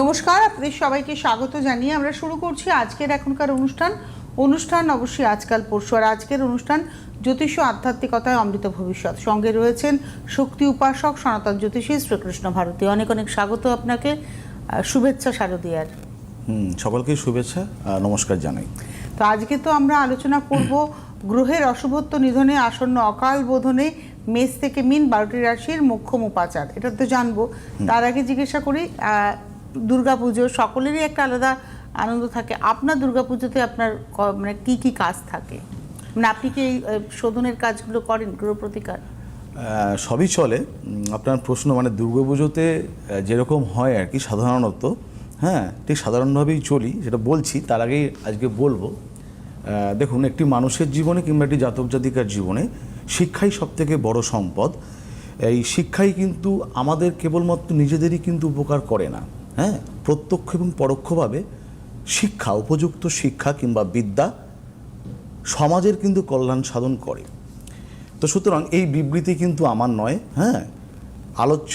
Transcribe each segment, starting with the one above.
নমস্কার আপনাদের সবাইকে স্বাগত জানিয়ে আমরা শুরু করছি আজকের এখনকার অনুষ্ঠান। অনুষ্ঠান অবশ্যই আজকাল পরশু আর আজকের অনুষ্ঠান জ্যোতিষ আধ্যাত্মিকতায় অমৃত ভবিষ্যৎ। সঙ্গে রয়েছেন শক্তি উপাসক সনাতন জ্যোতিষী শ্রীকৃষ্ণ ভারতী। অনেক অনেক স্বাগত আপনাকে শুভেচ্ছা শারদীয়ার সকলকে শুভেচ্ছা নমস্কার জানাই। তো আজকে তো আমরা আলোচনা করব গ্রহের অশুভত্ব নিধনে আসন্ন অকাল বোধনে মেষ থেকে মিন বারোটি রাশির মোক্ষম উপাচার। এটা তো জানব। তার আগে জিজ্ঞাসা করি দুর্গাপুজো সকলেরই একটা আলাদা আনন্দ থাকে। আপনার দুর্গা পুজোতে আপনার মানে কি কি কাজ থাকে? মানে আপনি কি এই শোধনের কাজগুলো করেন গ্রহ প্রতিকার? সবই চলে। আপনার প্রশ্ন মানে দুর্গাপুজোতে আহ, যেরকম হয় আর কি সাধারণত হ্যাঁ ঠিক সাধারণভাবেই চলি সেটা বলছি তার আগেই আজকে বলব। দেখুন একটি মানুষের জীবনে কিংবা একটি জাতক জাতিকার জীবনে শিক্ষাই সব থেকে বড় সম্পদ। এই শিক্ষাই কিন্তু আমাদের কেবলমাত্র নিজেদেরই কিন্তু উপকার করে না। হ্যাঁ প্রত্যক্ষ এবং পরোক্ষভাবে শিক্ষা, উপযুক্ত শিক্ষা কিংবা বিদ্যা সমাজের কিন্তু কল্যাণ সাধন করে। তো সুতরাং এই বিবৃতি কিন্তু আমার নয় হ্যাঁ। আলোচ্য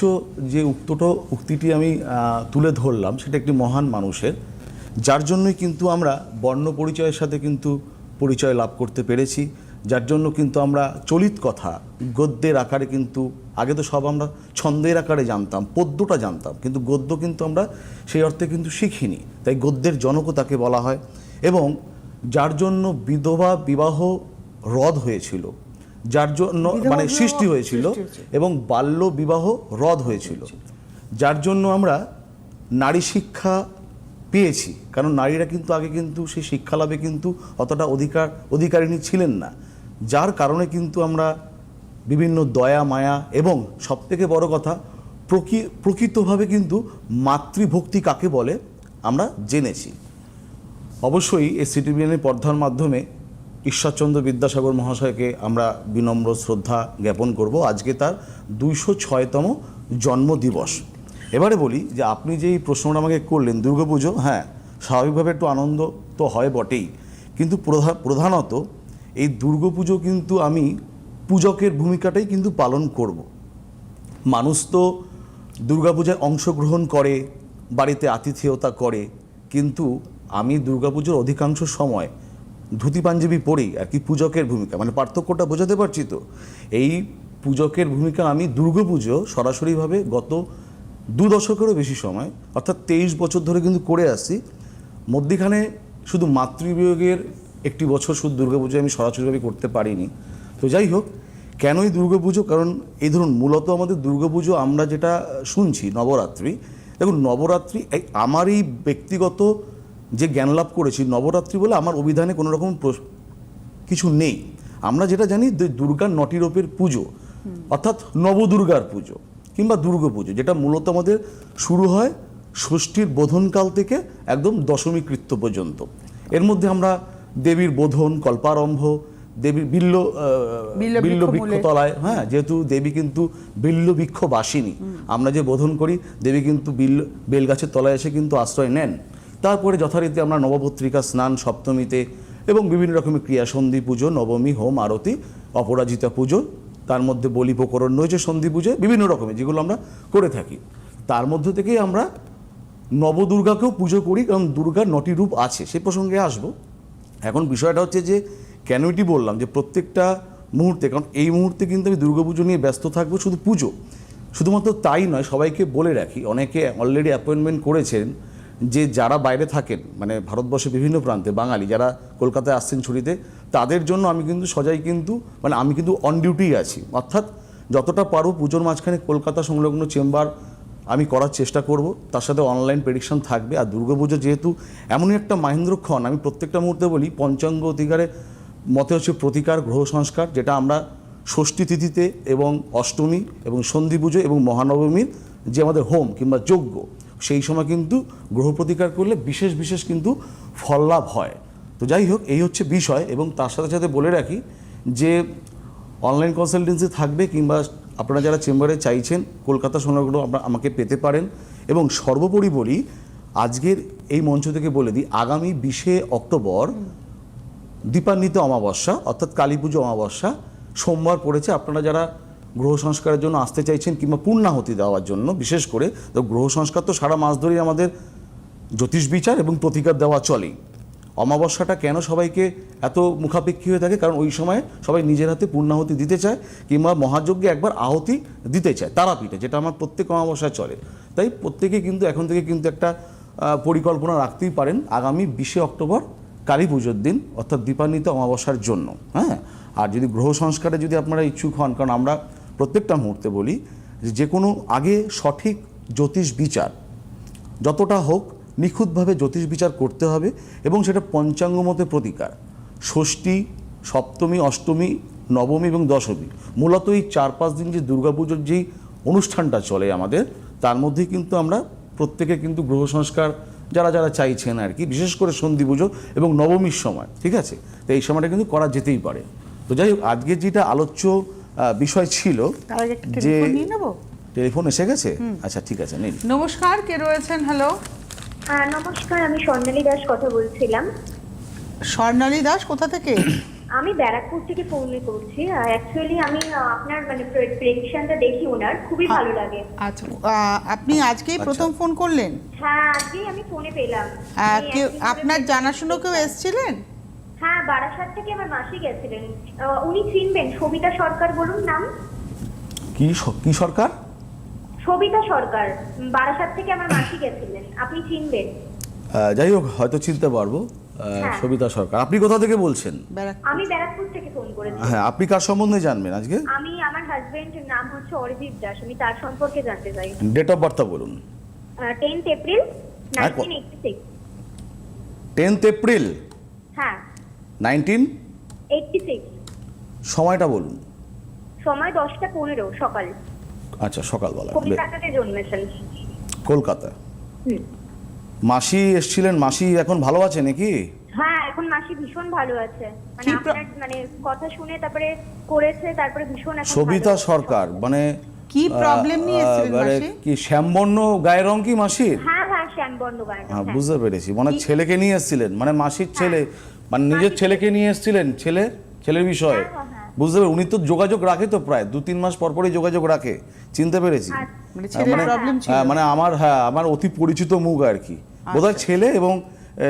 যে উক্তটো উক্তিটি আমি তুলে ধরলাম সেটা একটি মহান মানুষের, যার জন্যই কিন্তু আমরা বর্ণ পরিচয়ের সাথে কিন্তু পরিচয় লাভ করতে পেরেছি, যার জন্য কিন্তু আমরা চলিত কথা গদ্যের আকারে কিন্তু আগে তো সব আমরা ছন্দের আকারে জানতাম পদ্যটা জানতাম কিন্তু গদ্য কিন্তু আমরা সেই অর্থে কিন্তু শিখিনি। তাই গদ্যের জনকও তাকে বলা হয় এবং যার জন্য বিধবা বিবাহ রদ হয়েছিল যার জন্য মানে সৃষ্টি হয়েছিল এবং বাল্য বিবাহ রদ হয়েছিল। যার জন্য আমরা নারী শিক্ষা পেয়েছি কারণ নারীরা কিন্তু আগে কিন্তু সেই শিক্ষা লাভে কিন্তু অতটা অধিকার অধিকারিণী ছিলেন না। যার কারণে কিন্তু আমরা বিভিন্ন দয়া, মায়া এবং সবথেকে বড় কথা, প্রকৃ- প্রকৃতভাবে কিন্তু মাতৃভক্তি কাকে বলে আমরা জেনেছি। অবশ্যই এই সিটিভিএনের পর্দার মাধ্যমে ঈশ্বরচন্দ্র বিদ্যাসাগর মহাশয়কে আমরা বিনম্র শ্রদ্ধা জ্ঞাপন করব। আজকে তার দুইশো ছয়তম জন্মদিবস। এবারে বলি যে আপনি যে এই প্রশ্নটা আমাকে করলেন দুর্গাপুজো হ্যাঁ স্বাভাবিকভাবে একটু আনন্দ তো হয় বটেই। কিন্তু প্রধা- প্রধানত এই দুর্গাপুজো কিন্তু আমি পূজকের ভূমিকাটাই কিন্তু পালন করব। মানুষ তো দুর্গাপূজায় অংশগ্রহণ করে, বাড়িতে আতিথেয়তা করে, কিন্তু আমি দুর্গাপুজোর অধিকাংশ সময় ধুতি পাঞ্জাবি পরেই আর কি পূজকের ভূমিকা মানে পার্থক্যটা বোঝাতে পারছি তো? এই পূজকের ভূমিকা আমি দুর্গাপুজো সরাসরিভাবে গত দু দশকেরও বেশি সময়, অর্থাৎ তেইশ বছর ধরে কিন্তু করে আসছি। মধ্যিখানে শুধু মাতৃবিয়োগের একটি বছর শুধু দুর্গাপুজো আমি সরাসরিভাবে করতে পারিনি। তো যাই হোক, কেনই দুর্গাপুজো কারণ এই ধরুন, মূলত আমাদের দুর্গাপুজো আমরা যেটা শুনছি, নবরাত্রি। দেখুন, নবরাত্রি আমার এই ব্যক্তিগত যে জ্ঞান লাভ করেছি, নবরাত্রি বলে আমার অভিধানে কোনো রকম কিছু নেই। আমরা যেটা জানি, যে দুর্গার নটি রূপের পুজো, অর্থাৎ নবদুর্গার পুজো কিংবা দুর্গা পুজো, যেটা মূলত আমাদের শুরু হয় ষষ্ঠীর বোধনকাল থেকে একদম দশমী কৃত্য পর্যন্ত। এর মধ্যে আমরা দেবীর বোধন, কল্পারম্ভ দেবীর বিল্ল বিল্ল। বৃক্ষতলায় হ্যাঁ যেহেতু দেবী কিন্তু বিল্ল বৃক্ষ বাসিনী আমরা যে বোধন করি দেবী কিন্তু বিল্ল বেলগাছের তলায় এসে কিন্তু আশ্রয় নেন। তারপরে যথারীতি আমরা নবপত্রিকা স্নান সপ্তমীতে এবং বিভিন্ন রকমের ক্রিয়া সন্ধি পুজো নবমী হোম আরতি অপরাজিতা পুজো তার মধ্যে বলি প্রকরণ রয়েছে সন্ধি পুজো বিভিন্ন রকমের যেগুলো আমরা করে থাকি। তার মধ্য থেকেই আমরা নবদুর্গাকেও পুজো করি কারণ দুর্গার নটি রূপ আছে সে প্রসঙ্গে আসব। এখন বিষয়টা হচ্ছে যে কেন এটি বললাম? যে প্রত্যেকটা মুহূর্তে, কারণ এই মুহূর্তে কিন্তু আমি দুর্গাপুজো নিয়ে ব্যস্ত থাকব শুধু পুজো। শুধুমাত্র তাই নয়, সবাইকে বলে রাখি, অনেকে অলরেডি অ্যাপয়েন্টমেন্ট করেছেন যে যারা বাইরে থাকেন মানে ভারতবর্ষের বিভিন্ন প্রান্তে, বাঙালি, যারা কলকাতায় আসছেন ছুটিতে, তাদের জন্য আমি কিন্তু সজাই কিন্তু মানে আমি কিন্তু অন ডিউটি আছি। অর্থাৎ যতটা পারব পুজোর মাঝখানে কলকাতা সংলগ্ন চেম্বার আমি করার চেষ্টা করব, তার সাথে অনলাইন প্রেডিকশন থাকবে। আর দুর্গাপুজো যেহেতু এমনই একটা মাহেন্দ্রক্ষণ, আমি প্রত্যেকটা মুহূর্তে বলি, পঞ্চাঙ্গ অধিকারে মতে হচ্ছে প্রতিকার, গ্রহ সংস্কার, যেটা আমরা ষষ্ঠী তিথিতে এবং অষ্টমী এবং সন্ধি পুজো এবং মহানবমীর যে আমাদের হোম কিংবা যজ্ঞ, সেই সময় কিন্তু গ্রহ প্রতিকার করলে বিশেষ বিশেষ কিন্তু ফল লাভ হয়। তো যাই হোক, এই হচ্ছে বিষয় এবং তার সাথে সাথে বলে রাখি যে অনলাইন কনসালটেন্সি থাকবে কিংবা আপনারা যারা চেম্বারে চাইছেন, কলকাতা সংলগ্ন আপনারা আমাকে পেতে পারেন এবং সর্বোপরি বলি, আজকের এই মঞ্চ থেকে বলে দিই, আগামী বিশে অক্টোবর দীপান্বিত অমাবস্যা, অর্থাৎ কালী পুজো অমাবস্যা, সোমবার পড়েছে। আপনারা যারা গ্রহ সংস্কারের জন্য আসতে চাইছেন কিংবা পূর্ণাহতি দেওয়ার জন্য, বিশেষ করে তো গ্রহ সংস্কার তো সারা মাস ধরেই আমাদের জ্যোতিষ বিচার এবং প্রতিকার দেওয়া চলেই। অমাবস্যাটা কেন সবাইকে এত মুখাপেক্ষী হয়ে থাকে? কারণ ওই সময় সবাই নিজের হাতে পূর্ণাহুতি দিতে চায় কিংবা মহাযজ্ঞে একবার আহতি দিতে চায়, তারাপীঠে, যেটা আমার প্রত্যেক অমাবস্যায় চলে। তাই প্রত্যেকে কিন্তু এখন থেকে কিন্তু একটা পরিকল্পনা রাখতেই পারেন। আগামী বিশে অক্টোবর কালী পুজোর দিন, অর্থাৎ দীপান্বিত অমাবস্যার জন্য হ্যাঁ? আর যদি গ্রহ সংস্কারে যদি আপনারা ইচ্ছুক হন, কারণ আমরা প্রত্যেকটা মুহূর্তে বলি যে কোনো আগে সঠিক জ্যোতিষ বিচার, যতটা হোক নিখুঁতভাবে জ্যোতিষ বিচার করতে হবে এবং সেটা পঞ্চাঙ্গ মতে প্রতিকার। ষষ্ঠী, সপ্তমী, অষ্টমী, নবমী এবং দশমী, মূলত এই চার পাঁচ দিন যে দুর্গাপুজোর যেই অনুষ্ঠানটা চলে আমাদের, তার মধ্যেই কিন্তু আমরা প্রত্যেকে কিন্তু গ্রহ সংস্কার যারা যারা চাইছেন আর কি বিশেষ করে সন্ধি পুজো এবং নবমীর সময় ঠিক আছে? তো এই সময়টা কিন্তু করা যেতেই পারে। তো যাই হোক আজকে যেটা আলোচ্য আহ, বিষয় ছিল যে টেলিফোন টেলিফোন এসে গেছে? আচ্ছা ঠিক আছে নিন। নমস্কার কে রয়েছেন? হ্যালো হ্যাঁ নমস্কার আমি স্বর্ণালী দাস কথা বলছিলাম। স্বর্ণালী দাস কোথা থেকে? আমি ব্যারাকপুর থেকে ফোন করছি। অ্যাকচুয়ালি আমি আপনার মানে প্রেডিকশনটা দেখি ওনার। খুবই হ্যাঁ। ভালো লাগে। আচ্ছা আপনি আজকেই প্রথম ফোন করলেন? হ্যাঁ আজকেই আমি ফোনে পেলাম। কেউ আপনার জানাশুনো কেউ এসেছিলেন? হ্যাঁ বারাসাত থেকে আমার মাসি গেছিলেন। আহ, উনি চিনবেন সবিতা সরকার বলুন নাম। কি কি সরকার? সবিতা সরকার বারাসাত থেকে আমার মাসি গেছিলেন। আপনি চিনবেন। যাই হোক হয়তো চিনতে পারব। সবিতা সরকার। আপনি কোথা থেকে বলছেন? আমি ব্যারাকপুর থেকে ফোন করেছি। হ্যাঁ আপনি কার সম্বন্ধে জানবেন আজকে? আমি আমার হাজবেন্ডের নাম হচ্ছে অরিজিৎ দাস। আমি তার সম্পর্কে জানতে চাই। ডেট অফ বার্থ বলুন। টেন্থ এপ্রিল হ্যাঁ, কো- nineteen eighty six tenth April হ্যাঁ। নাইনটিন এইটটি সিক্স সময়টা বলুন। সময় দশটা পনেরো সকাল। আচ্ছা সকালবেলা। কলকাতাতে জন্মেছেন। কলকাতা। হুম। মাসি এসছিলেন মাসি এখন ভালো আছে নাকি? হ্যাঁ এখন মাসি ভীষণ ভালো আছে। মানে আপনার মানে কথা শুনে তারপরে করেছে তারপরে ভীষণ এখন সবিতা সরকার মানে কি প্রবলেম নিয়ে এসেছিলেন মানে মাসি? কি শ্যামবর্ণ গায়ের রং কি মাসির? হ্যাঁ হ্যাঁ শ্যাম বন্দ্যোপাধ্যায় হ্যাঁ হ্যাঁ। বুঝতে পেরেছি। মানে ছেলেকে নিয়ে এসেছিলেন মানে মাসির ছেলে মানে নিজের ছেলেকে নিয়ে এসেছিলেন ছেলে ছেলের বিষয়ে? হ্যাঁ, হ্যাঁ। বুঝতে পেরে উনি তো যোগাযোগ রাখে তো প্রায় দু তিন মাস পর পরই যোগাযোগ রাখে চিনতে পেরেছি। আচ্ছা। মানে মানে- প্রবলেম ছিল। হ্যাঁ, মানে আমার হ্যাঁ আমার অতি পরিচিত মুখ আর কি। বোধহয় ছেলে এবং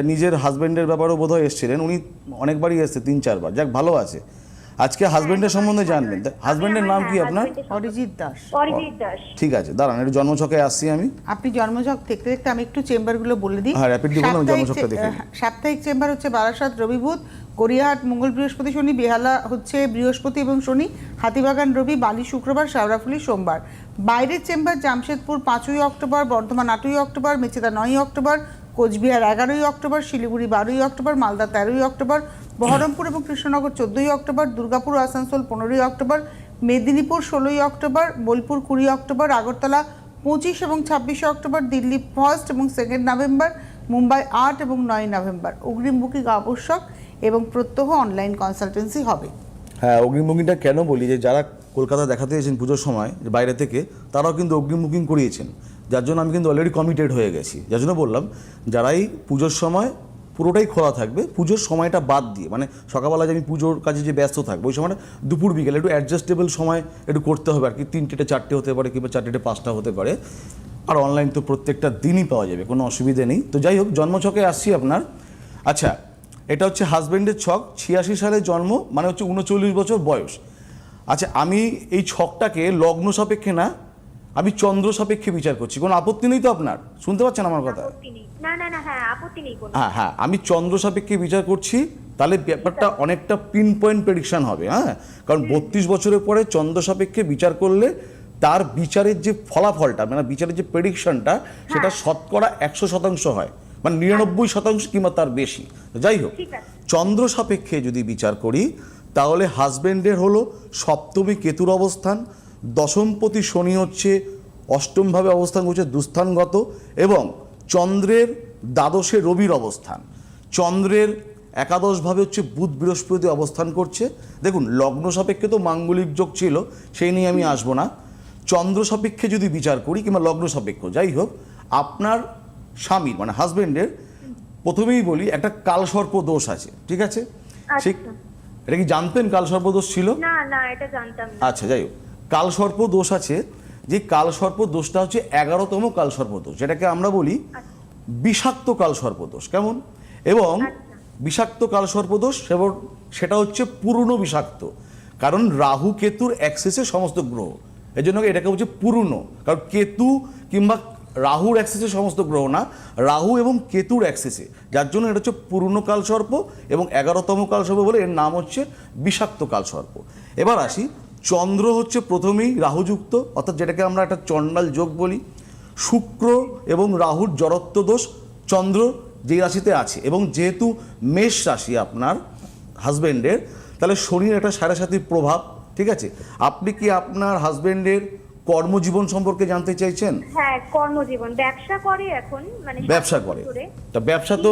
নিজের হাজব্যান্ডের ব্যাপারেও বোধহয় এসেছিলেন। উনি অনেকবারই এসছে তিন চারবার। যাক ভালো আছে। আজকে হাজবেন্ডের সম্বন্ধে জানবেন। হাজবেন্ডের নাম কি হ্যাঁ, আপনার husband-এর অরিজিৎ দাস। অরিজিৎ দাস ঠিক আছে দাঁড়ান একটু জন্মছকে আসছি আমি। আপনি জন্মছক দেখতে দেখতে আমি একটু চেম্বারগুলো বলে দিই। হ্যাঁ, সাপ্তাহিক জন্মছকটা দেখে হ্যাঁ, সাপ্তাহিক চেম্বার হচ্ছে বারাসাত রবিভূত। গড়িয়াহাট মঙ্গল বৃহস্পতি শনি, বেহালা হচ্ছে বৃহস্পতি এবং শনি, হাতিবাগান রবি, বালি শুক্রবার শাওরাফুলি সোমবার। বাইরের চেম্বার জামশেদপুর পাঁচই অক্টোবর, বর্ধমান আটই অক্টোবর, মেচেদা নয়ই অক্টোবর, কোচবিহার এগারোই অক্টোবর, শিলিগুড়ি বারোই অক্টোবর, মালদা তেরোই অক্টোবর, বহরমপুর এবং কৃষ্ণনগর চোদ্দোই অক্টোবর, দুর্গাপুর, আসানসোল পনেরোই অক্টোবর, মেদিনীপুর ষোলোই অক্টোবর, বোলপুর কুড়ি অক্টোবর, আগরতলা পঁচিশ এবং ছাব্বিশে অক্টোবর, দিল্লি ফার্স্ট এবং সেকেন্ড নভেম্বর, মুম্বাই আট এবং নয় নভেম্বর। অগ্রিম আবশ্যক। এবং প্রত্যহ অনলাইন কনসালটেন্সি হবে। হ্যাঁ অগ্রিম বুকিংটা কেন বলি যে যারা কলকাতা দেখাতে এসেছেন পুজোর সময় বাইরে থেকে, তারাও কিন্তু অগ্রিম বুকিং করিয়েছেন। যার জন্য আমি কিন্তু অলরেডি কমিটেড হয়ে গেছি। যার জন্য বললাম, যারাই পুজোর সময় পুরোটাই খোলা থাকবে, পুজোর সময়টা বাদ দিয়ে মানে সকালবেলা যে আমি পুজোর কাজে যে ব্যস্ত থাকব, ওই সময়টা দুপুর, বিকেলে একটু অ্যাডজাস্টেবল সময় একটু করতে হবে আর কি। তিনটেটা চারটে হতে পারে কিংবা চারটেটা পাঁচটা হতে পারে। আর অনলাইন তো প্রত্যেকটা দিনই পাওয়া যাবে, কোনো অসুবিধে নেই। তো যাই হোক, জন্মছকে আসছি আপনার। আচ্ছা এটা হচ্ছে হাজব্যান্ডের ছক ছিয়াশি সালে জন্ম মানে হচ্ছে উনচল্লিশ বছর বয়স। আচ্ছা আমি এই ছকটাকে লগ্ন সাপেক্ষে না আমি চন্দ্র সাপেক্ষে বিচার করছি। কোনো আপত্তি নেই তো আপনার? শুনতে পাচ্ছেন আমার কথা? না না না হ্যাঁ আপত্তি হ্যাঁ হ্যাঁ আমি চন্দ্র সাপেক্ষে বিচার করছি তাহলে ব্যাপারটা অনেকটা পিন পয়েন্ট প্রেডিকশন হবে হ্যাঁ? কারণ বত্রিশ বছরের পরে চন্দ্র সাপেক্ষে বিচার করলে তার বিচারের যে ফলাফলটা মানে বিচারের যে প্রেডিকশনটা সেটা শতকরা একশো শতাংশ হয়। মানে নিরানব্বই শতাংশ কিংবা তার বেশি। যাই হোক চন্দ্র সাপেক্ষে যদি বিচার করি তাহলে হাজবেন্ডের হলো সপ্তমী কেতুর অবস্থান দশমপতি শনি হচ্ছে অষ্টমভাবে অবস্থান করছে দুস্থানগত এবং চন্দ্রের দ্বাদশে রবির অবস্থান। চন্দ্রের একাদশভাবে হচ্ছে বুধ বৃহস্পতি অবস্থান করছে। দেখুন লগ্ন সাপেক্ষে তো মাঙ্গলিক যোগ ছিল সেই নিয়ে আমি আসব না। চন্দ্র সাপেক্ষে যদি বিচার করি কিংবা লগ্ন সাপেক্ষ যাই হোক আপনার স্বামীর মানে হাজবেন্ডের প্রথমেই বলি একটা কালসর্প দোষ আছে ঠিক আছে? ঠিক আচ্ছা। এটা কি জানতেন কালসর্প দোষ ছিল? না না এটা জানতাম না। আচ্ছা যাই হোক। কালসর্প দোষ আছে যে কালসর্প দোষটা হচ্ছে এগারোতম কালসর্প দোষ যেটাকে আমরা বলি বিষাক্ত কাল সর্পদোষ কেমন? এবং বিষাক্ত কাল সর্পদোষ এবং সেটা হচ্ছে পুরনো বিষাক্ত কারণ রাহু কেতুর অ্যাক্সেসে সমস্ত গ্রহ এই জন্য এটাকে হচ্ছে পুরনো কারণ কেতু কিংবা রাহুর অ্যাক্সেসে সমস্ত গ্রহ না, রাহু এবং কেতুর অ্যাক্সেসে যার জন্য এটা হচ্ছে পুরনো কাল সর্প এবং এগারোতম কাল সর্প বলে এর নাম হচ্ছে বিষাক্ত কাল সর্প এবার আসি, চন্দ্র হচ্ছে প্রথমেই রাহুযুক্ত, অর্থাৎ যেটাকে আমরা একটা চণ্ডাল যোগ বলি। শুক্র এবং রাহুর জড়ত্ব দোষ, চন্দ্র যেই রাশিতে আছে এবং যেহেতু মেষ রাশি আপনার হাজবেন্ডের তাহলে শনির একটা সাড়ে সাতির প্রভাব, ঠিক আছে? আপনি কি আপনার হাজবেন্ডের কর্মজীবন সম্পর্কে জানতে চাইছেন? হ্যাঁ কর্মজীবন। ব্যবসা করে এখন মানে ব্যবসা করে। তা ব্যবসা তো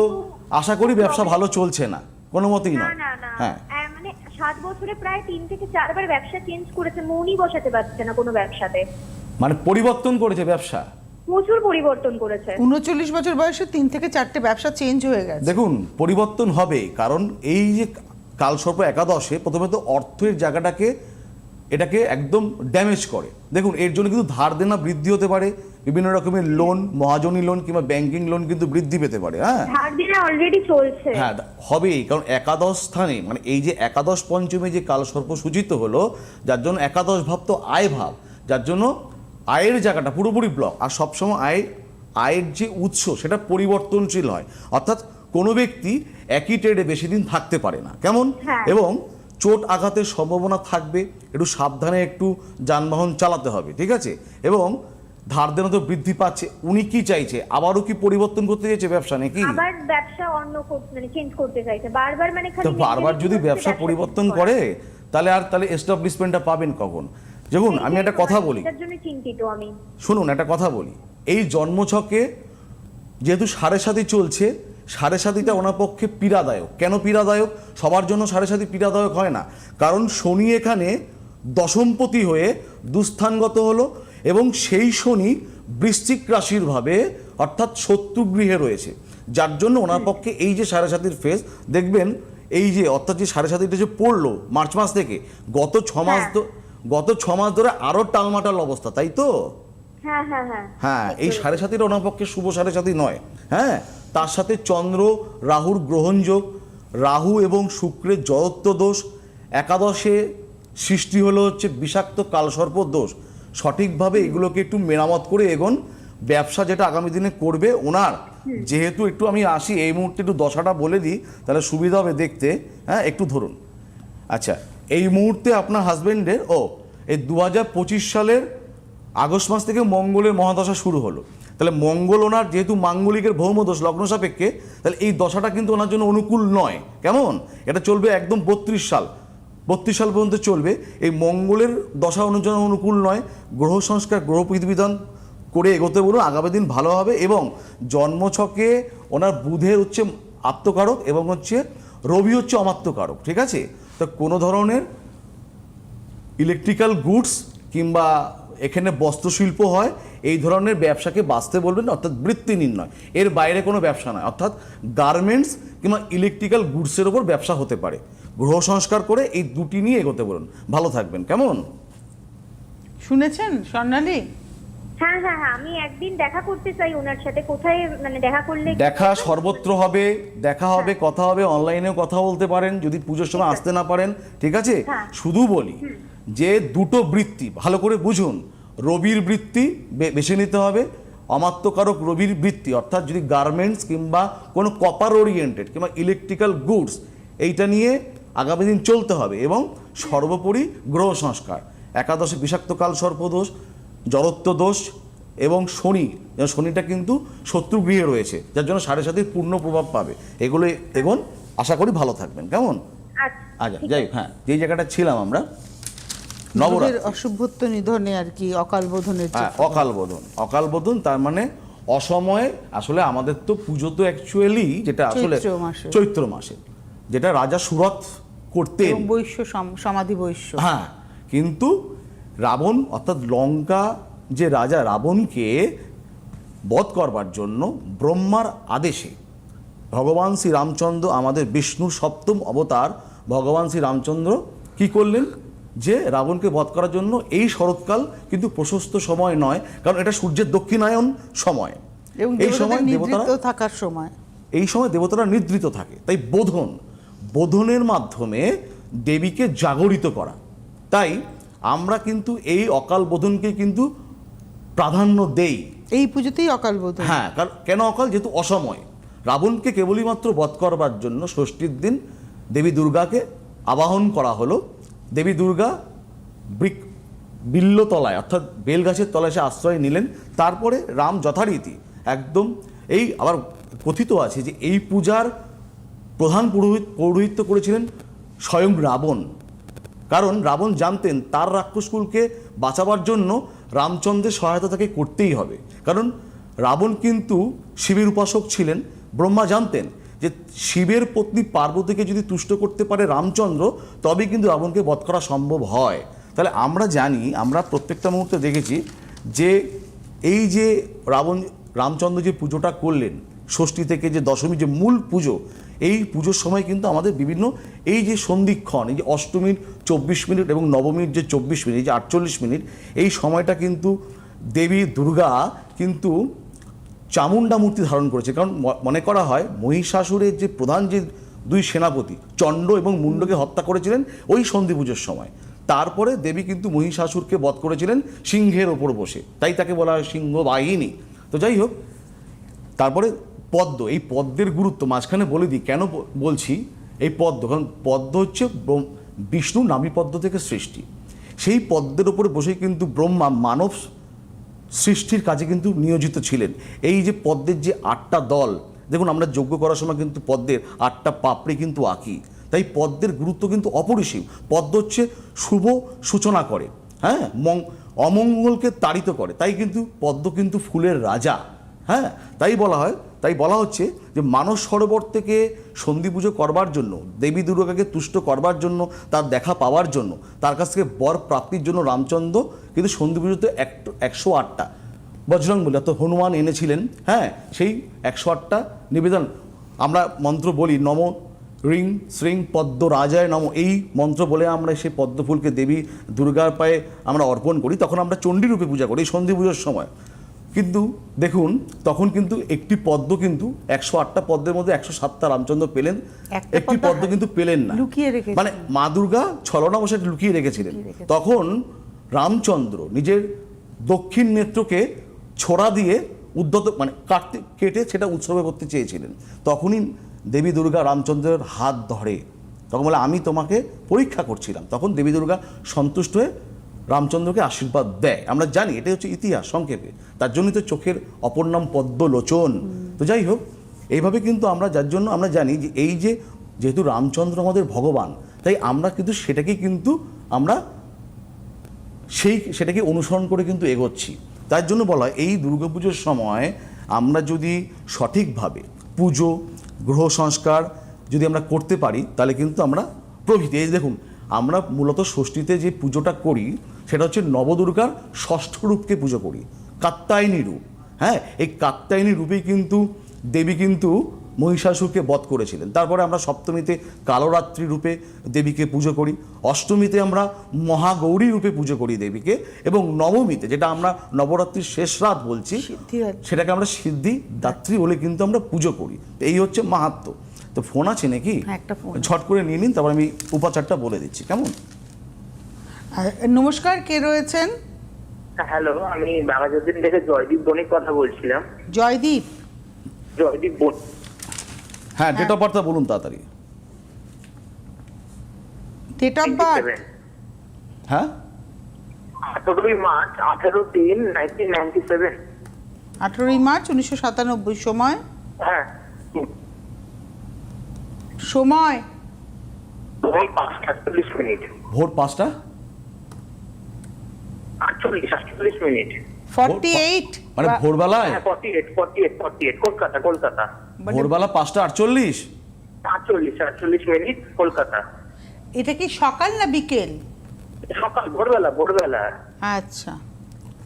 আশা করি ব্যবসা ভালো চলছে না। কোনো মতেই না নয়। না না। হ্যাঁ। মানে সাত বছরে প্রায় তিন থেকে চারবার ব্যবসা চেঞ্জ করেছে মনই বসাতে পারছে না কোনো ব্যবসাতে। মানে পরিবর্তন করেছে ব্যবসা? প্রচুর পরিবর্তন করেছে। উনচল্লিশ বছর বয়সে তিন থেকে চারটে ব্যবসা চেঞ্জ হয়ে গেছে। দেখুন পরিবর্তন হবে কারণ এই যে কালসর্প একাদশে প্রথমে তো অর্থের জায়গাটাকে এটাকে একদম ড্যামেজ করে। দেখুন এর জন্য কিন্তু ধার দেনা বৃদ্ধি হতে পারে। বিভিন্ন রকমের লোন মহাজনী লোন কিংবা ব্যাংকিং লোন কিন্তু বৃদ্ধি পেতে পারে হ্যাঁ? অলরেডি চলছে। হ্যাঁ হবেই কারণ একাদশ স্থানে মানে এই যে একাদশ পঞ্চমে যে কালসর্প সূচিত হলো যার জন্য একাদশ ভাব তো আয় ভাব যার জন্য আয়ের জায়গাটা পুরোপুরি ব্লক আর সবসময় আয় আয়ের যে উৎস সেটা পরিবর্তনশীল হয়। অর্থাৎ কোনো ব্যক্তি একই ট্রেডে বেশি দিন থাকতে পারে না। কেমন? হ্যাঁ। এবং চোট আঘাতের সম্ভাবনা থাকবে একটু সাবধানে একটু যানবাহন চালাতে হবে ঠিক আছে? এবং ধার দেনা তো বৃদ্ধি পাচ্ছে উনি কি চাইছে? আবারও কি পরিবর্তন করতে চাইছে ব্যবসা নাকি? আবার ব্যবসা অন্য মানে চেঞ্জ করতে চাইছে বারবার মানে খালি তো বারবার যদি ব্যবসা পরিবর্তন করে তাহলে আর তাহলে এস্টাবলিশমেন্টটা পাবেন কখন? দেখুন আমি একটা কথা বলি। চিন্তিত আমি। শুনুন একটা কথা বলি। এই জন্মছকে যেহেতু সাড়ে সাথী চলছে সাড়ে সাথীটা ওনার পক্ষে পীড়াদায়ক। কেন পীড়াদায়ক? সবার জন্য সাড়ে সাথী পীড়াদায়ক হয় না। কারণ শনি এখানে দশমপতি হয়ে দুস্থানগত হলো এবং সেই শনি বৃশ্চিক রাশির ভাবে অর্থাৎ শত্রু গৃহে রয়েছে। যার জন্য ওনার পক্ষে এই যে সাড়ে সাতির ফেস দেখবেন এই যে অর্থাৎ যে সাড়ে সাতিটা যে পড়ল মার্চ মাস থেকে গত ছ মাস হ্যাঁ। গত ছ মাস ধরে আরও টালমাটাল অবস্থা তাই তো? হ্যাঁ হ্যাঁ হ্যাঁ। হ্যাঁ এই সাড়ে সাতির ওনার পক্ষে শুভ সাড়ে সাতি নয়। হ্যাঁ তার সাথে চন্দ্র রাহুর গ্রহণযোগ রাহু এবং শুক্রের জড়ত্ব দোষ একাদশে সৃষ্টি হলো হচ্ছে বিষাক্ত কালসর্প দোষ। সঠিকভাবে এগুলোকে একটু মেরামত করে এগোন। ব্যবসা যেটা আগামী দিনে করবে ওনার যেহেতু একটু আমি আসি এই মুহূর্তে একটু দশাটা বলে দিই তাহলে সুবিধা হবে দেখতে। হ্যাঁ একটু ধরুন। আচ্ছা এই মুহূর্তে আপনার হাজবেন্ডের ও এই দু হাজার পঁচিশ সালের আগস্ট মাস থেকে মঙ্গলের মহাদশা শুরু হলো। তাহলে মঙ্গল ওনার যেহেতু মাঙ্গলিকের ভৌমদোষ লগ্ন সাপেক্ষে, তাহলে এই দশাটা কিন্তু ওনার জন্য অনুকূল নয়। কেমন? এটা চলবে একদম বত্রিশ সাল। বত্রিশ সাল পর্যন্ত চলবে। এই মঙ্গলের দশা অনুযায়ী অনুকূল নয়। গ্রহ সংস্কার, গ্রহ বিধান করে এগোতে বলুন, আগামী দিন ভালো হবে এবং জন্মছকে ওনার বুধের হচ্ছে আত্মকারক এবং হচ্ছে রবি হচ্ছে অমাত্মকারক ঠিক আছে? তো কোনো ধরনের ইলেকট্রিক্যাল গুডস কিংবা এখানে বস্ত্রশিল্প হয় এই ধরনের ব্যবসাকে বাঁচতে বলবেন অর্থাৎ বৃত্তি নির্ণয়। এর বাইরে কোনো ব্যবসা নয় অর্থাৎ গার্মেন্টস কিংবা ইলেকট্রিক্যাল গুডসের ওপর ব্যবসা হতে পারে। গ্রহ সংস্কার করে এই দুটি নিয়ে এগোতে বলুন। ভালো থাকবেন কেমন? শুনেছেন স্বর্ণালী? হ্যাঁ হ্যাঁ হ্যাঁ আমি একদিন দেখা করতে চাই ওনার সাথে। কোথায় মানে দেখা করলে দেখা সর্বত্র হবে দেখা হবে কথা হবে অনলাইনেও কথা বলতে পারেন যদি পুজোর সময় আসতে না পারেন ঠিক আছে? হ্যাঁ। শুধু বলি যে দুটো বৃত্তি ভালো করে বুঝুন রবির বৃত্তি বেছে নিতে হবে অমাত্যকারক রবির বৃত্তি অর্থাৎ যদি গার্মেন্টস কিংবা কোনো কপার ওরিয়েন্টেড কিংবা ইলেকট্রিক্যাল গুডস এইটা নিয়ে আগামী দিন চলতে হবে এবং সর্বোপরি গ্রহ সংস্কার। একাদশে বিষাক্তকাল সর্পদোষ জড়ত্ব দোষ এবং শনি শনিটা কিন্তু শত্রু গৃহে রয়েছে যার জন্য সাড়ে সাথে পূর্ণ প্রভাব পাবে। এগুলো এগোন আশা করি ভালো থাকবেন। কেমন? আচ্ছা আচ্ছা যাই হোক, হ্যাঁ যেই জায়গাটা ছিলাম আমরা নবরাত্রি। অশুভত্ব নিধনে আর কি অকাল বোধনের হ্যাঁ অকাল বোধন। অকাল বোধন তার মানে অসময়ে আসলে আমাদের তো পুজো তো অ্যাকচুয়ালি যেটা আসলে চৈত্র মাসে। যেটা রাজা সুরত করতেন। বৈশ্য সম- সমাধি বৈশ্য। হ্যাঁ কিন্তু রাবণ অর্থাৎ লঙ্কা যে রাজা রাবণকে বধ করবার জন্য ব্রহ্মার আদেশে ভগবান শ্রী রামচন্দ্র আমাদের বিষ্ণুর সপ্তম অবতার ভগবান শ্রী রামচন্দ্র কি করলেন? যে রাবণকে বধ করার জন্য এই শরৎকাল কিন্তু প্রশস্ত সময় নয় কারণ এটা সূর্যের দক্ষিণায়ন সময়। এবং এই সময় দেবতারা থাকার সময়। এই সময় দেবতারা নিদ্রিত থাকে তাই বোধন বোধনের মাধ্যমে দেবীকে জাগরিত করা। তাই আমরা কিন্তু এই অকাল বোধনকে কিন্তু প্রাধান্য দেই। এই পুজোতেই অকাল বোধ হ্যাঁ কারণ কেন অকাল? যেহেতু অসময়। রাবণকে কেবলই মাত্র বধ করবার জন্য ষষ্ঠীর দিন দেবী দুর্গাকে আবাহন করা হলো দেবী দুর্গা বৃক, বিল্লতলায়, অর্থাৎ বেলগাছের তলায় সে আশ্রয় নিলেন। তারপরে রাম যথারীতি একদম এই আবার কথিত আছে যে এই পূজার প্রধান পুরোহিত, পৌরোহিত্য করেছিলেন স্বয়ং রাবণ। কারণ রাবণ জানতেন তার রাক্ষসকুলকে বাঁচাবার জন্য রামচন্দ্রের সহায়তা তাকে করতেই হবে। কারণ রাবণ কিন্তু শিবের উপাসক ছিলেন, ব্রহ্মা জানতেন যে শিবের পত্নী পার্বতীকে যদি তুষ্ট করতে পারে রামচন্দ্র, তবেই কিন্তু রাবণকে বধ করা সম্ভব হয়। তাহলে আমরা জানি, আমরা প্রত্যেকটা মুহূর্তে দেখেছি যে এই যে রাবণ, রামচন্দ্র যে পুজোটা করলেন, ষষ্ঠী থেকে যে দশমী যে মূল পুজো, এই পুজোর সময় কিন্তু আমাদের বিভিন্ন এই যে সন্ধিক্ষণ, এই যে অষ্টমীর চব্বিশ মিনিট এবং নবমীর যে চব্বিশ মিনিট যে আটচল্লিশ মিনিট, এই সময়টা কিন্তু দেবী দুর্গা কিন্তু চামুন্ডা মূর্তি ধারণ করেছে। কারণ মনে করা হয় মহিষাসুরের যে প্রধান যে দুই সেনাপতি, চণ্ড এবং মুন্ডকে হত্যা করেছিলেন ওই সন্ধি পুজোর সময়। তারপরে দেবী কিন্তু মহিষাসুরকে বধ করেছিলেন সিংহের ওপর বসে। তাই তাকে বলা হয় সিংহ বাহিনী। তো যাই হোক, তারপরে পদ্ম। এই পদ্মের গুরুত্ব মাঝখানে বলে দিই। কেন বলছি? এই পদ্ম। কারণ পদ্ম হচ্ছে বিষ্ণু নামী পদ্ম থেকে সৃষ্টি। সেই পদ্মের উপরে বসেই কিন্তু ব্রহ্মা মানব সৃষ্টির কাজে কিন্তু নিয়োজিত ছিলেন। এই যে পদ্মের যে আটটা দল, দেখুন আমরা যোগ্য করার সময় কিন্তু পদ্মের আটটা পাপড়ি কিন্তু আঁকি। তাই পদ্মের গুরুত্ব কিন্তু অপরিসীম। পদ্ম হচ্ছে শুভ সূচনা করে হ্যাঁ? অমঙ্গলকে তাড়িত করে। তাই কিন্তু পদ্ম কিন্তু ফুলের রাজা হ্যাঁ? তাই বলা হয় তাই বলা হচ্ছে যে মানস সরোবর থেকে সন্ধি পুজো করবার জন্য, দেবী দুর্গাকে তুষ্ট করবার জন্য, তার দেখা পাওয়ার জন্য, তার কাছ থেকে বর প্রাপ্তির জন্য রামচন্দ্র কিন্তু সন্ধি পুজোতে এক- একশো আটটা। বজরং বলি অর্থাৎ হনুমান এনেছিলেন হ্যাঁ সেই একশো আটটা নিবেদন। আমরা মন্ত্র বলি, নম রিং শ্রিং পদ্ম রাজায় নম। এই মন্ত্র বলে আমরা সেই পদ্মফুলকে দেবী দুর্গার পায়ে আমরা অর্পণ করি, তখন আমরা চণ্ডী রূপে পূজা করি সন্ধি পুজোর সময়। কিন্তু দেখুন তখন কিন্তু একটি পদ্ম কিন্তু একশো আটটা পদ্মের মধ্যে একশো সাতটা রামচন্দ্র পেলেন। একটি পদ্ম কিন্তু পেলেন না। লুকিয়ে। মানে মা দুর্গা ছলনা বসে লুকিয়ে রেখেছিলেন। তখন রামচন্দ্র নিজের দক্ষিণ নেত্রকে ছোড়া দিয়ে উদ্যত মানে কাটতে কেটে সেটা উৎসর্গ করতে চেয়েছিলেন। তখনই দেবী দুর্গা রামচন্দ্রের হাত ধরে। তখন বলে আমি তোমাকে পরীক্ষা করছিলাম। তখন দেবী দুর্গা সন্তুষ্ট হয়ে রামচন্দ্রকে আশীর্বাদ দেয়। আমরা জানি এটাই হচ্ছে ইতিহাস, সংক্ষেপে। তার জন্যই তো চোখের অপর নাম পদ্মলোচন। তো যাই হোক, এইভাবে কিন্তু আমরা যার জন্য আমরা জানি যে এই যে যেহেতু রামচন্দ্র আমাদের ভগবান, তাই আমরা কিন্তু সেটাকে কিন্তু আমরা সেই সেটাকে অনুসরণ করে কিন্তু এগোচ্ছি। তার জন্য বলা হয়, এই দুর্গাপুজোর সময় আমরা যদি সঠিকভাবে পুজো, গ্রহ সংস্কার যদি আমরা করতে পারি, তাহলে কিন্তু আমরা প্রভৃতি। এই দেখুন, আমরা মূলত ষষ্ঠীতে যে পুজোটা করি সেটা হচ্ছে নবদুর্গার ষষ্ঠ রূপকে পুজো করি। কাত্তায়নী রূপ। হ্যাঁ এই কাত্তায়নী রূপেই কিন্তু দেবী কিন্তু মহিষাসুরকে বধ করেছিলেন। তারপরে আমরা সপ্তমীতে কালরাত্রি রূপে দেবীকে পুজো করি। অষ্টমীতে আমরা মহাগৌরী রূপে পুজো করি দেবীকে এবং নবমীতে যেটা আমরা নবরাত্রির শেষ রাত বলছি। সেটাকে আমরা সিদ্ধি দাত্রী বলে কিন্তু আমরা পুজো করি। এই হচ্ছে মাহাত্ম তো ফোন আছে নাকি? হ্যাঁ, ঝট করে নিয়ে নিন তারপর আমি উপাচারটা বলে দিচ্ছি। কেমন? নমস্কার কে রয়েছেন? হ্যালো আমি বাঘাযতীন থেকে জয়দীপ বণিক কথা বলছিলাম। জয়দীপ? জয়দীপ বণিক। হ্যাঁ ডেট অফ বার্থটা বলুন তাড়াতাড়ি। ডেট অফ বার্থ হ্যাঁ? আঠেরোই মার্চ আঠেরো তিন নাইনটিন নাইনটি সেভেন আঠেরোই মার্চ উনিশশো সাতানব্বই সময়? হ্যাঁ। সময়? ওই পাঁচটা আটচল্লিশ মিনিট। ভোর পাঁচটা? আটচল্লিশ আটচল্লিশ মিনিট। ফর্টি এইট মানে ভোরবেলায়? হ্যাঁ forty eight forty eight forty eight Kolkata Kolkata. মানে- ভোরবেলা পাঁচটা আটচল্লিশ? আটচল্লিশ আটচল্লিশ মিনিট কলকাতা। এটা কি সকাল না বিকেল? সকাল ভোরবেলা ভোরবেলা। আচ্ছা।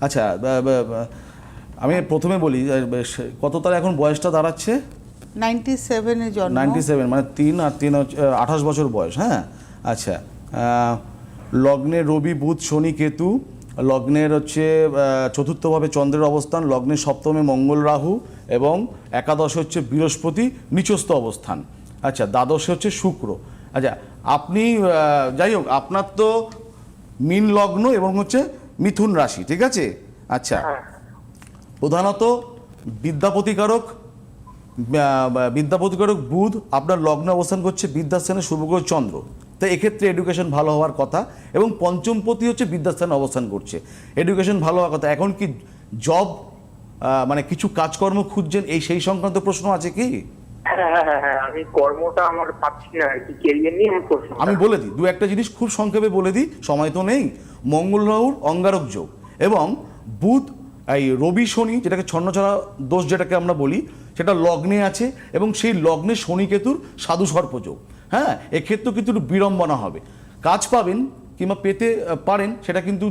আচ্ছা বা- বা- বা- আমি প্রথমে বলি কত তার এখন বয়সটা দাঁড়াচ্ছে? নাইনটি সেভেনে জন্ম। নাইনটি সেভেন মানে তিন আর তিন আঠাশ বছর বয়স হ্যাঁ? আচ্ছা আহ, লগ্নে রবি বুধ শনি কেতু লগ্নের হচ্ছে চতুর্থভাবে চন্দ্রের অবস্থান লগ্নের সপ্তমে মঙ্গল রাহু এবং একাদশে হচ্ছে বৃহস্পতি নিচস্থ অবস্থান। আচ্ছা দ্বাদশে হচ্ছে শুক্র। আচ্ছা আপনি যাই হোক আপনার তো মিন লগ্ন এবং হচ্ছে মিথুন রাশি ঠিক আছে? আচ্ছা প্রধানত বিদ্যাপতিকারক বিদ্যাপতিকারক বুধ আপনার লগ্ন অবস্থান করছে বিদ্যাস্থানে শুভগ্রহ চন্দ্র। তো এক্ষেত্রে এডুকেশন ভালো হওয়ার কথা এবং পঞ্চমপতি হচ্ছে বিদ্যাস্থানে অবস্থান করছে। এডুকেশন ভালো হওয়ার কথা। এখন কি জব মানে কিছু কাজকর্ম খুঁজছেন? এই সেই সংক্রান্ত প্রশ্ন আছে কি? হ্যাঁ হ্যাঁ হ্যাঁ আমি কর্মটা আমার পাচ্ছি না আর কি। কেরিয়ার নিয়ে প্রশ্ন আমি বলে দিই দু একটা জিনিস খুব সংক্ষেপে বলে দিই সময় তো নেই। মঙ্গল রাহুর অঙ্গারক যোগ এবং বুধ এই রবি শনি যেটাকে ছন্নছাড়া দোষ যেটাকে আমরা বলি সেটা লগ্নে আছে এবং সেই লগ্নে শনি কেতুর সাধু সর্প যোগ। হ্যাঁ এক্ষেত্রেও কিন্তু একটু বিড়ম্বনা হবে। কাজ পাবেন কিংবা পেতে পারেন, সেটা কিন্তু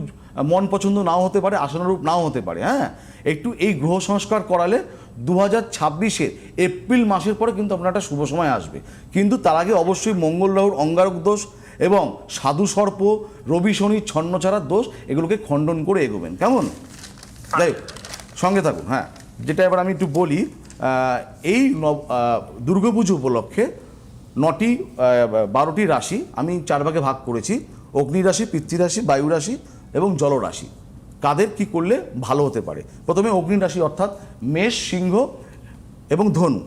মন পছন্দ নাও হতে পারে, আশানুরূপ নাও হতে পারে হ্যাঁ? একটু এই গ্রহ সংস্কার করালে দু হাজার ছাব্বিশের এপ্রিল মাসের পরে কিন্তু আপনার একটা শুভ সময় আসবে। কিন্তু তার আগে অবশ্যই মঙ্গল রাহুর অঙ্গারক দোষ এবং সাধু সর্প, রবি শনি ছন্নছাড়ার দোষ, এগুলোকে খণ্ডন করে এগোবেন। কেমন? যাই সঙ্গে থাকুন হ্যাঁ। যেটা এবার আমি একটু বলি এই দুর্গাপুজো উপলক্ষে নটি বারোটি রাশি আমি চার ভাগে ভাগ করেছি। অগ্নি রাশি, পিতৃ রাশি, বায়ু রাশি এবং জলরাশি কাদের কি করলে ভালো হতে পারে? প্রথমে অগ্নি রাশি অর্থাৎ মেষ, সিংহ এবং ধনু।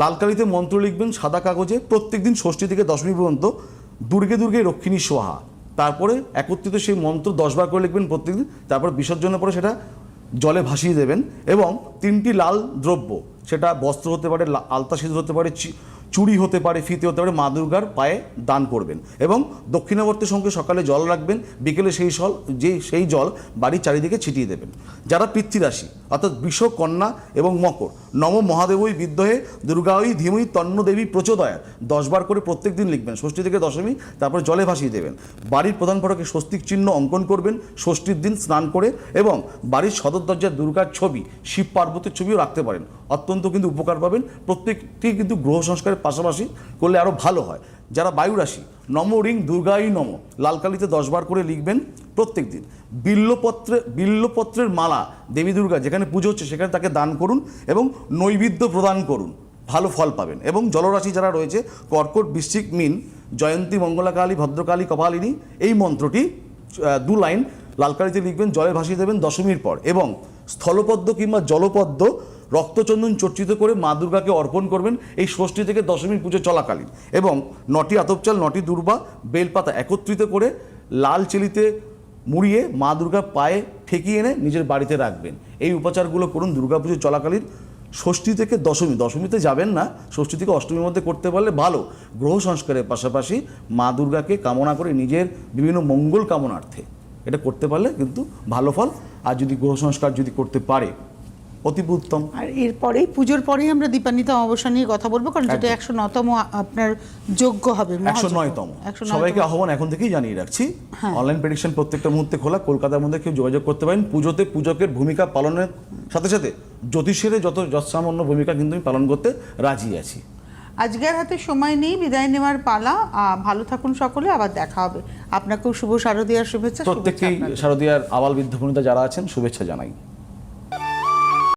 লাল কালিতে মন্ত্র লিখবেন, সাদা কাগজে প্রত্যেকদিন ষষ্ঠী থেকে দশমী পর্যন্ত দুর্গে দুর্গে রক্ষিণী সোহা। তারপরে একত্রিত সেই মন্ত্র দশবার করে লিখবেন প্রত্যেকদিন, তারপর বিসর্জনের পরে সেটা জলে ভাসিয়ে দেবেন এবং তিনটি লাল দ্রব্য, সেটা বস্ত্র হতে পারে আলতা সিঁদুর হতে পারে চি- চুড়ি হতে পারে, ফিতে হতে পারে, মা দুর্গার পায়ে দান করবেন। এবং দক্ষিণাবর্তী সঙ্গে সকালে জল রাখবেন, বিকেলে সেই জল যে সেই জল বাড়ির চারিদিকে ছিটিয়ে দেবেন। যারা পিতৃরাশি, অর্থাৎ বৃষ, কন্যা এবং মকর, নম মহাদেবই বিদ্যহে দুর্গাই ধীমই তন্ন দেবী প্রচোদয়া দশবার করে প্রত্যেক দিন লিখবেন, ষষ্ঠী থেকে দশমী, তারপর জলে ভাসিয়ে দেবেন। বাড়ির প্রধান ফটকে স্বস্তিক চিহ্ন অঙ্কন করবেন, ষষ্ঠীর দিন স্নান করে এবং বাড়ির সদর দরজায় দুর্গার ছবি, শিব পার্বতীর ছবিও রাখতে পারেন। অত্যন্ত কিন্তু উপকার পাবেন, প্রত্যেকটি কিন্তু গ্রহ সংস্কারের পাশাপাশি করলে আরও ভালো হয়। যারা বায়ু রাশি নম রিং দুর্গাই নম, লালকালিতে দশবার করে লিখবেন প্রত্যেক দিন। বিল্লপত্রে, বিল্লপত্রের মালা দেবী দুর্গা যেখানে পুজো হচ্ছে সেখানে তাকে দান করুন এবং নৈবেদ্য প্রদান করুন। ভালো ফল পাবেন। এবং জলরাশি যারা রয়েছে, কর্কট, বৃশ্চিক, মিন, জয়ন্তী, মঙ্গলাকালী, ভদ্রকালী, কপালিনী, এই মন্ত্রটি দু লাইন লালকালিতে লিখবেন, জলে ভাসিয়ে দেবেন দশমীর পর। এবং স্থলপদ্ম কিংবা জলপদ্ম রক্তচন্দন চর্চিত করে মা দুর্গাকে অর্পণ করবেন এই ষষ্ঠী থেকে দশমীর পুজো চলাকালীন। এবং নটি আতপচাল, নটি দুর্বা বেলপাতা একত্রিত করে লাল চেলিতে মুড়িয়ে মা দুর্গার পায়ে ঠেকিয়ে এনে নিজের বাড়িতে রাখবেন। এই উপাচারগুলো করুন দুর্গাপুজো চলাকালীন ষষ্ঠী থেকে দশমী। দশমীতে যাবেন না, ষষ্ঠী থেকে অষ্টমীর মধ্যে করতে পারলে ভালো। গ্রহ সংস্কারের পাশাপাশি মা দুর্গাকে কামনা করে নিজের বিভিন্ন মঙ্গল কামনার্থে। এটা করতে পারলে কিন্তু ভালো ফল। আর যদি গ্রহ সংস্কার যদি করতে পারে অতীব উত্তম। আর এরপরেই পুজোর পরেই আমরা দীপান্বিত অমাবস্যা নিয়ে কথা বলব কারণ যেটা একশো নতম আপনার যোগ্য হবে একশো নয়তম সবাইকে আহ্বান এখন থেকেই জানিয়ে রাখছি হ্যাঁ। অনলাইন প্রেডিকশন প্রত্যেকটা মুহূর্তে খোলা কলকাতার মধ্যে কেউ যোগাযোগ করতে পারেন। পুজোতে পূজকের ভূমিকা পালনের সাথে সাথে জ্যোতিষের যত যৎসামান্য ভূমিকা কিন্তু আমি পালন করতে রাজি আছি। আজকের হাতে সময় নেই বিদায় নেওয়ার পালা। ভালো থাকুন সকলে আবার দেখা হবে। আপনাকেও শুভ শারদীয়ার শুভেচ্ছা প্রত্যেককেই শারদীয়ার আবাল বৃদ্ধ বনিতা যারা আছেন শুভেচ্ছা জানাই।